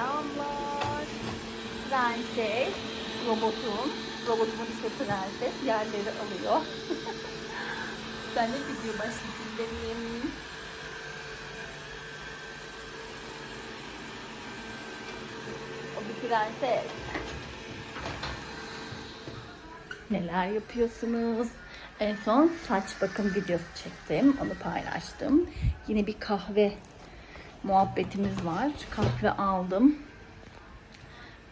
Selamlar. Prenses, robotum. Robotumun ismi Prenses. Yerleri alıyor. ben de video başlıkındayım. O bir prenses. Neler yapıyorsunuz? En son saç bakım videosu çektim. Onu paylaştım. Yine bir kahve muhabbetimiz var. Kahve aldım.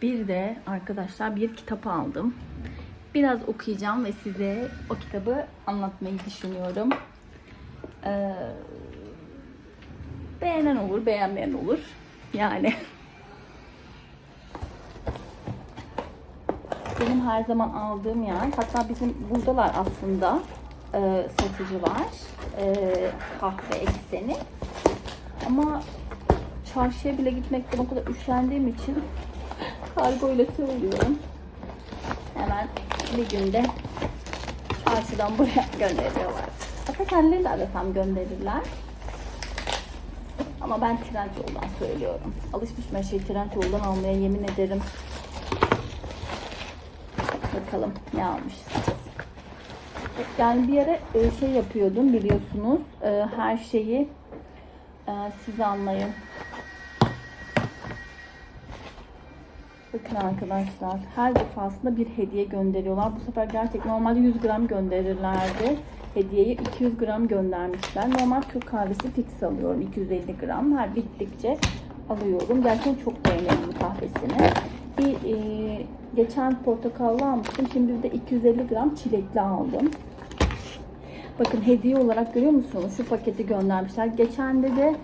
Bir de arkadaşlar bir kitap aldım. Biraz okuyacağım ve size o kitabı anlatmayı düşünüyorum. Ee, beğenen olur, beğenmeyen olur. Yani benim her zaman aldığım yer, hatta bizim buradalar aslında e, satıcılar e, kahve ekseni. Ama çarşıya bile gitmekten o kadar üşendiğim için kargo ile söylüyorum. Hemen bir günde çarşıdan buraya gönderiyorlar. Hatta kendileri de arasam gönderirler. Ama ben Trendyol'dan söylüyorum. Alışmışım her şeyi Trendyol'dan almaya yemin ederim. Bakalım ne almışsınız. Yani bir ara e, şey yapıyordum biliyorsunuz. E, Her şeyi siz anlayın. Bakın arkadaşlar her defasında bir hediye gönderiyorlar. Bu sefer gerçekten normalde 100 gram gönderirlerdi. Hediyeyi 200 gram göndermişler. Normal Türk kahvesi fix alıyorum 250 gram. Her bittikçe alıyorum. Gerçekten çok beğeniyorum bu kahvesini. Bir e, geçen portakallı almıştım. Şimdi de 250 gram çilekli aldım. Bakın hediye olarak görüyor musunuz? Şu paketi göndermişler. Geçen de de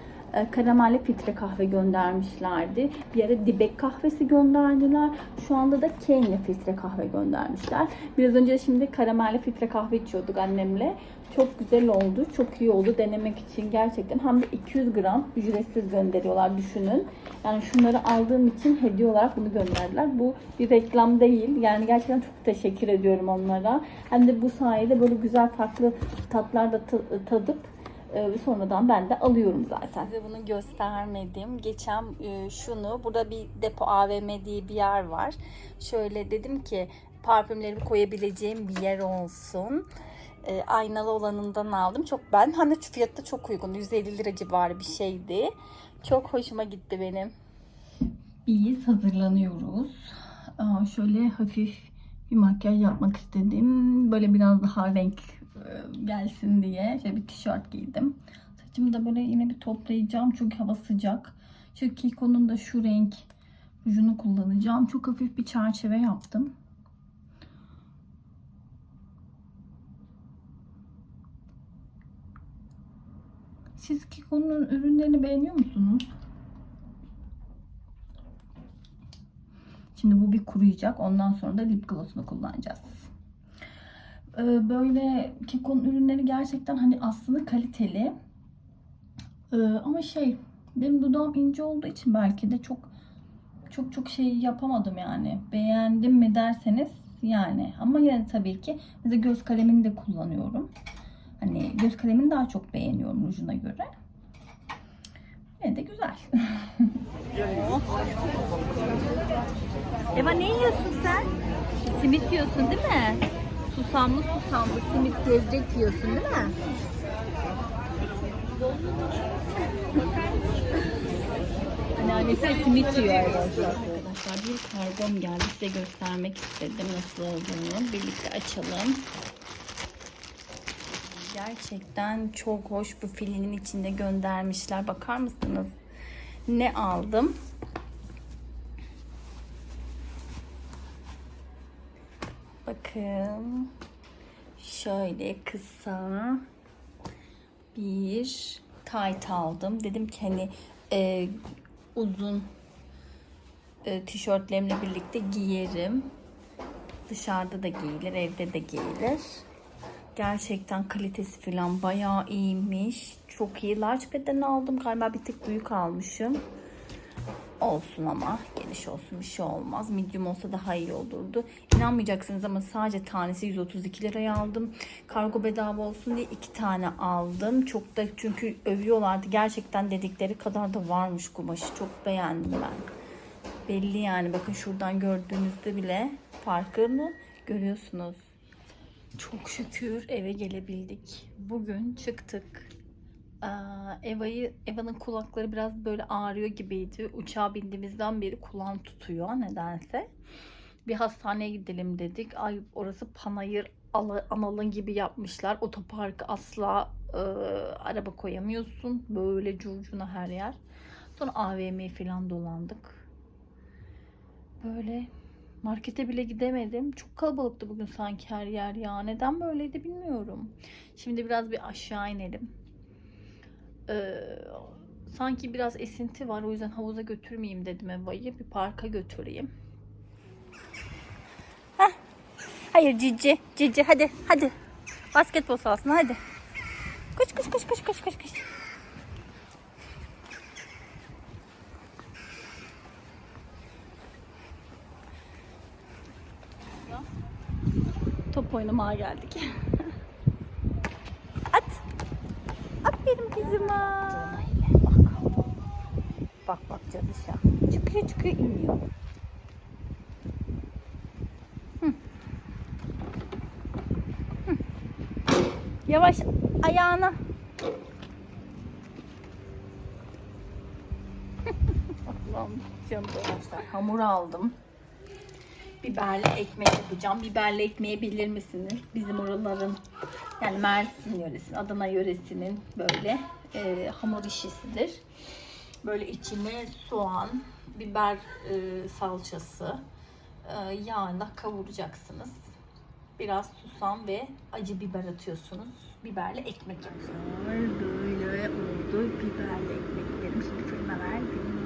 karamelli filtre kahve göndermişlerdi. Bir ara dibek kahvesi gönderdiler. Şu anda da Kenya filtre kahve göndermişler. Biraz önce şimdi karamelli filtre kahve içiyorduk annemle. Çok güzel oldu. Çok iyi oldu denemek için gerçekten. Hem de 200 gram ücretsiz gönderiyorlar düşünün. Yani şunları aldığım için hediye olarak bunu gönderdiler. Bu bir reklam değil. Yani gerçekten çok teşekkür ediyorum onlara. Hem de bu sayede böyle güzel farklı tatlar da ta- tadıp ve sonradan ben de alıyorum zaten. Size bunu göstermedim. Geçen e, şunu, burada bir depo AVM diye bir yer var. Şöyle dedim ki parfümlerimi koyabileceğim bir yer olsun. E, aynalı olanından aldım. Çok ben hani fiyatta çok uygun. 150 lira civarı bir şeydi. Çok hoşuma gitti benim. Biz hazırlanıyoruz. Aa, şöyle hafif bir makyaj yapmak istedim. Böyle biraz daha renk gelsin diye şöyle bir tişört giydim. Saçımı da böyle yine bir toplayacağım çünkü hava sıcak. Şu Kiko'nun da şu renk rujunu kullanacağım. Çok hafif bir çerçeve yaptım. Siz Kiko'nun ürünlerini beğeniyor musunuz? Şimdi bu bir kuruyacak. Ondan sonra da lip gloss'unu kullanacağız. Ee, böyle Keko'nun ürünleri gerçekten hani aslında kaliteli. Ee, ama şey benim dudağım ince olduğu için belki de çok çok çok şey yapamadım yani. Beğendim mi derseniz yani. Ama yine tabii ki mesela göz kalemini de kullanıyorum. Hani göz kalemini daha çok beğeniyorum rujuna göre. Yine de güzel. Eva ne yiyorsun sen? Simit yiyorsun değil mi? Susamlı susamlı simit gevrek yiyorsun değil mi? Anneannesi simit yiyor arkadaşlar. Bir kargom geldi size göstermek istedim nasıl olduğunu. Birlikte açalım. Gerçekten çok hoş bu filinin içinde göndermişler. Bakar mısınız? Ne aldım? Bakın. Şöyle kısa bir tayt aldım. Dedim ki hani e, uzun e, tişörtlerimle birlikte giyerim. Dışarıda da giyilir, evde de giyilir. Gerçekten kalitesi falan bayağı iyiymiş. Çok iyi. Large beden aldım. Galiba bir tık büyük almışım. Olsun ama geniş olsun bir şey olmaz. Medium olsa daha iyi olurdu. İnanmayacaksınız ama sadece tanesi 132 liraya aldım. Kargo bedava olsun diye iki tane aldım. Çok da çünkü övüyorlardı. Gerçekten dedikleri kadar da varmış kumaşı. Çok beğendim ben. Belli yani bakın şuradan gördüğünüzde bile farkını görüyorsunuz. Çok şükür eve gelebildik. Bugün çıktık. Aa, Eva'yı, Eva'nın kulakları biraz böyle ağrıyor gibiydi. Uçağa bindiğimizden beri kulağım tutuyor nedense. Bir hastaneye gidelim dedik. Ay orası panayır analın gibi yapmışlar. Otoparkı asla e, araba koyamıyorsun. Böyle curcuna her yer. Sonra AVM falan dolandık. Böyle markete bile gidemedim. Çok kalabalıktı bugün sanki her yer ya. Neden böyleydi bilmiyorum. Şimdi biraz bir aşağı inelim. Ee, sanki biraz esinti var. O yüzden havuza götürmeyeyim dedim Eva'yı. Bir parka götüreyim. Heh. Hayır Cici. Cici hadi hadi. Basketbol sahasına hadi. Koş koş koş koş koş koş koş. Top oynamaya geldik. Kızıma. Bak. Bak cadışa. Çıkıyor çıkıyor iniyor. Yavaş ayağına. Allah'ım canım arkadaşlar. Hamur aldım. Biberli ekmek yapacağım. Biberli ekmeği bilir misiniz? Bizim oraların yani Mersin yöresinin, Adana yöresinin böyle e, hamur işisidir. Böyle içine soğan, biber e, salçası, e, yağla kavuracaksınız. Biraz susam ve acı biber atıyorsunuz. Biberli ekmek yapıyorsunuz. Böyle oldu biberli ekmeklerim. Şimdi fırına verdim.